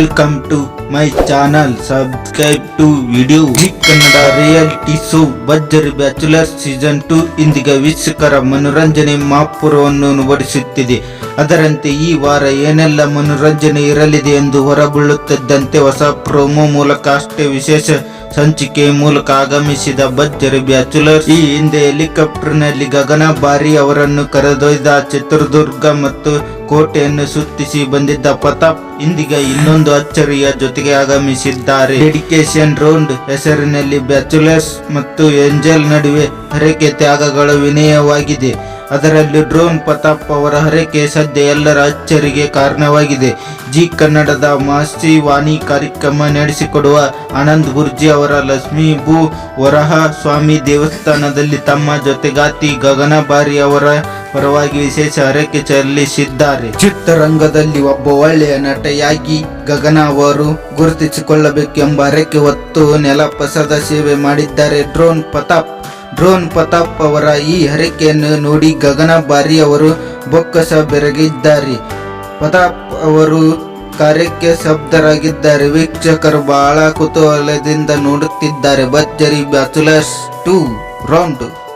Welcome to my channel subscribe to video ಈ Kannada reality show Bharjari bachelor season two ಇಂದಿಗ ವೀಕ್ಷಕರ ಮನೋರಂಜನೆ ಮಾಪುರವನ್ನು ಬಡಿಸುತ್ತಿದೆ ಅದರಂತೆ ಈ ವಾರ ಏನೆಲ್ಲ ಮನೋರಂಜನೆ ಇರಲಿದೆ ಎಂದು ಹೊರಬೀಳುತ್ತಿದ್ದಂತೆ ಹೊಸ ಪ್ರೋಮೋ ಮೂಲಕ ಅಷ್ಟೇ ವಿಶೇಷ ಸಂಚಿಕೆ ಮೂಲಕ ಆಗಮಿಸಿದ ಭರ್ಜರಿ ಬ್ಯಾಚುಲರ್ ಈ ಹಿಂದೆ ಹೆಲಿಕಾಪ್ಟರ್ನಲ್ಲಿ ಗಗನ ಬಾರಿ ಅವರನ್ನು ಕರೆದೊಯ್ದ ಚಿತ್ರದುರ್ಗ ಮತ್ತು ಕೋಟೆಯನ್ನು ಸುತ್ತಿಸಿ ಬಂದಿದ್ದ ಪ್ರತಾಪ್ ಇಂದಿಗ ಇನ್ನೊಂದು ಅಚ್ಚರಿಯ ಜೊತೆಗೆ ಆಗಮಿಸಿದ್ದಾರೆ. ಡೆಡಿಕೇಶನ್ ರೌಂಡ್ ಹೆಸರಿನಲ್ಲಿ ಬ್ಯಾಚುಲರ್ಸ್ ಮತ್ತು ಏಂಜಲ್ ನಡುವೆ ಹರಕೆ ತ್ಯಾಗಗಳ ವಿನಯವಾಗಿದೆ. ಅದರಲ್ಲಿ ಡ್ರೋನ್ ಪ್ರತಾಪ್ ಅವರ ಹರಕೆ ಸದ್ಯ ಎಲ್ಲರ ಅಚ್ಚರಿಗೆ ಕಾರಣವಾಗಿದೆ. ಜಿ ಕನ್ನಡದ ಮಾಸ್ತಿ ವಾಣಿ ಕಾರ್ಯಕ್ರಮ ನಡೆಸಿಕೊಡುವ ಆನಂದ್ ಗುರ್ಜಿ ಅವರ ಲಕ್ಷ್ಮೀ ಭೂ ವರಹ ಸ್ವಾಮಿ ದೇವಸ್ಥಾನದಲ್ಲಿ ತಮ್ಮ ಜೊತೆಗಾತಿ ಗಗನ ಬಾರಿ ಅವರ ಪರವಾಗಿ ವಿಶೇಷ ಹರಕೆ ಸಲ್ಲಿಸಿದ್ದಾರೆ ಚಿತ್ರರಂಗದಲ್ಲಿ ಒಬ್ಬ ಒಳ್ಳೆಯ ನಟಿಯಾಗಿ ಗಗನ ಅವರು ಗುರುತಿಸಿಕೊಳ್ಳಬೇಕೆಂಬ ಹರಕೆ ಹೊತ್ತು ನೆಲಪಸದ ಸೇವೆ ಮಾಡಿದ್ದಾರೆ. ಡ್ರೋನ್ ಪ್ರತಾಪ್ ಡ್ರೋನ್ ಪ್ರತಾಪ್ ಅವರ ಈ ಹರಿಕೆಯನ್ನು ನೋಡಿ ಗಗನ ಬಾರಿ ಅವರು ಬೊಕ್ಕಸ ಬೆರಗಿದ್ದಾರೆ. ಪ್ರತಾಪ್ ಅವರು ಕಾರ್ಯಕ್ಕೆ ಶಬ್ದರಾಗಿದ್ದಾರೆ. ವೀಕ್ಷಕರು ಬಹಳ ಕುತೂಹಲದಿಂದ ನೋಡುತ್ತಿದ್ದಾರೆ. ಬಚ್ಚರಿ ಬ್ಯಾಚುಲರ್ಸ್ ಟು ರೌಂಡ್.